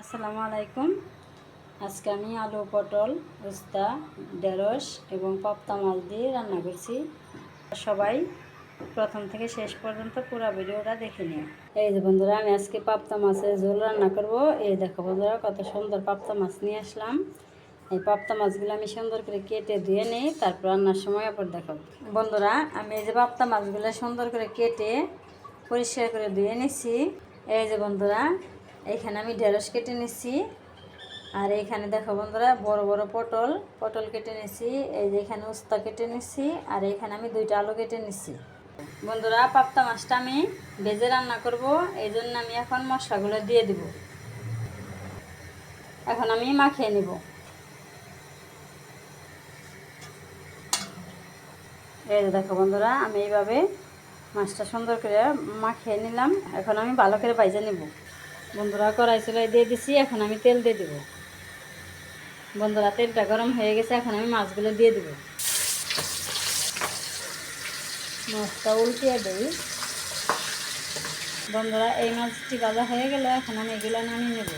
আসসালামু আলাইকুম। আজকে আমি আলু, পটল, উস্তা, ঢেঁড়স এবং পাপ্তা মাছ দিয়ে রান্না করছি। সবাই প্রথম থেকে শেষ পর্যন্ত পুরো ভিডিওটা দেখে নিও। এই যে বন্ধুরা, আমি আজকে পাপ্তা মাছের ঝোল রান্না করব। এই দেখো বন্ধুরা, কত সুন্দর পাপ্তা মাছ নিয়ে আসলাম। এই পাপ্তা মাছগুলো আমি সুন্দর করে কেটে ধুয়ে নিই তারপর রান্নার সময় আবার দেখাবো। বন্ধুরা, আমি এই যে পাপ্তা মাছগুলো সুন্দর করে কেটে পরিষ্কার করে ধুয়ে নিচ্ছি। এই যে বন্ধুরা এইখানে আমি ঢেঁড়স কেটে নিচ্ছি আর এইখানে দেখো বন্ধুরা, বড় বড় পটল পটল কেটে নিচ্ছি এই যে এখানে উস্তা কেটে নিচ্ছি আর এইখানে আমি দুইটা আলু কেটে নিচ্ছি বন্ধুরা পাপ্তা মাছটা আমি ভেজে রান্না করব এই জন্য আমি এখন মশলাগুলো দিয়ে দিব। এখন আমি মাখিয়ে নিব। এই যে দেখো বন্ধুরা, আমি এইভাবে মাছটা সুন্দর করে মাখিয়ে নিলাম, এখন আমি ভালো করে বাইজে নিব। বন্ধুরা কড়াই চুলাই দিয়ে দিছি, এখন আমি তেল দিয়ে দেবো। বন্ধুরা, তেলটা গরম হয়ে গেছে, এখন আমি মাছগুলো দিয়ে দেবো। মাছটা উল্টিয়ে দিই। বন্ধুরা, এই মাছটি ভাজা হয়ে গেলে এখন আমি এগুলো নামিয়ে নেব।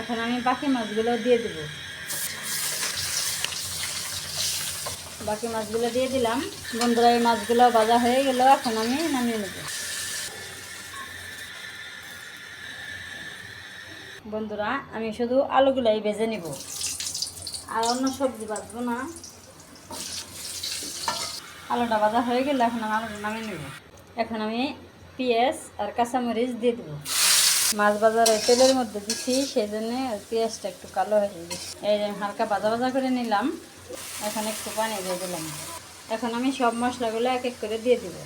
এখন আমি বাকি মাছগুলো দিয়ে দেব। বাকি মাছগুলো দিয়ে দিলাম। বন্ধুরা, এই মাছগুলো ভাজা হয়ে গেল এখন আমি নামিয়ে নেব। বন্ধুরা, আমি শুধু আলুগুলাই ভেজে নিব। আর অন্য সবজি বাজবো না। আলুটা ভাজা হয়ে গেলে এখন আমি আলুটা নামিয়ে নেব। এখন আমি পেঁয়াজ আর কাঁচামরিচ দিয়ে দেবো। মাছ বাজার ওই তেলের মধ্যে দিচ্ছি সেই জন্যে পেঁয়াজটা একটু কালো হয়ে গেছে। এই যে হালকা ভাজা ভাজা করে নিলাম। এখন একটু পানি দিয়ে দিলাম। এখন আমি সব মশলাগুলো এক এক করে দিয়ে দেবো।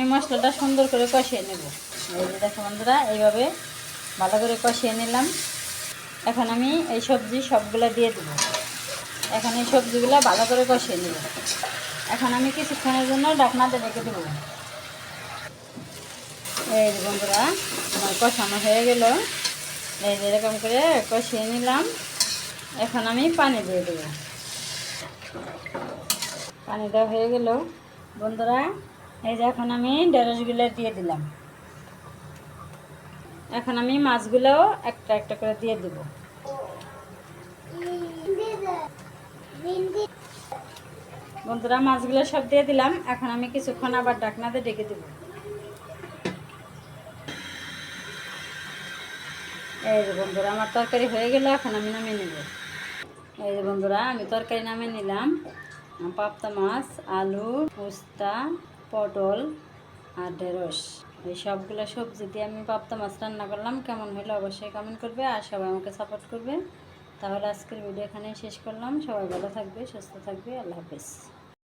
আমি মশলাটা সুন্দর করে কষিয়ে নেব। দেখো বন্ধুরা, এইভাবে ভালো করে কষিয়ে নিলাম। এখন আমি এই সবজি সবগুলো দিয়ে দেবো। এখন এই সবজিগুলো ভালো করে কষিয়ে নেব। এখন আমি কিছুক্ষণের জন্য ডাকনাতে রেখে দেবো। এই বন্ধুরা, আমার কষানো হয়ে গেল। এই এরকম করে কষিয়ে নিলাম। এখন আমি পানি দিয়ে দেবো। পানিটা হয়ে গেল। বন্ধুরা এই যে এখন আমি ঢেঁড়সগুলো দিয়ে দিলাম। এখন আমি মাছগুলোও একটা একটা করে দিয়ে দেব। বন্ধুরা, মাছগুলো সব দিয়ে দিলাম। এখন আমি কিছুক্ষণ আবার ডাকনাতে ডেকে দেব। এই যে বন্ধুরা, আমার তরকারি হয়ে গেল, এখন আমি নামিয়ে নেব। এই যে বন্ধুরা, আমি তরকারি নামিয়ে নিলাম। পাপ্তা মাছ, আলু, পোস্তা পটল আর ঢেঁড়স। এই সবগুলো সবজি দিয়ে আমি পাপ্তা মাছ রান্না করলাম। কেমন হলো অবশ্যই কমেন্ট করবে আর সবাই আমাকে সাপোর্ট করবে। তাহলে আজকের ভিডিও এখানেই শেষ করলাম। সবাই ভালো থাকবে, সুস্থ থাকবে। আল্লাহ হাফিজ।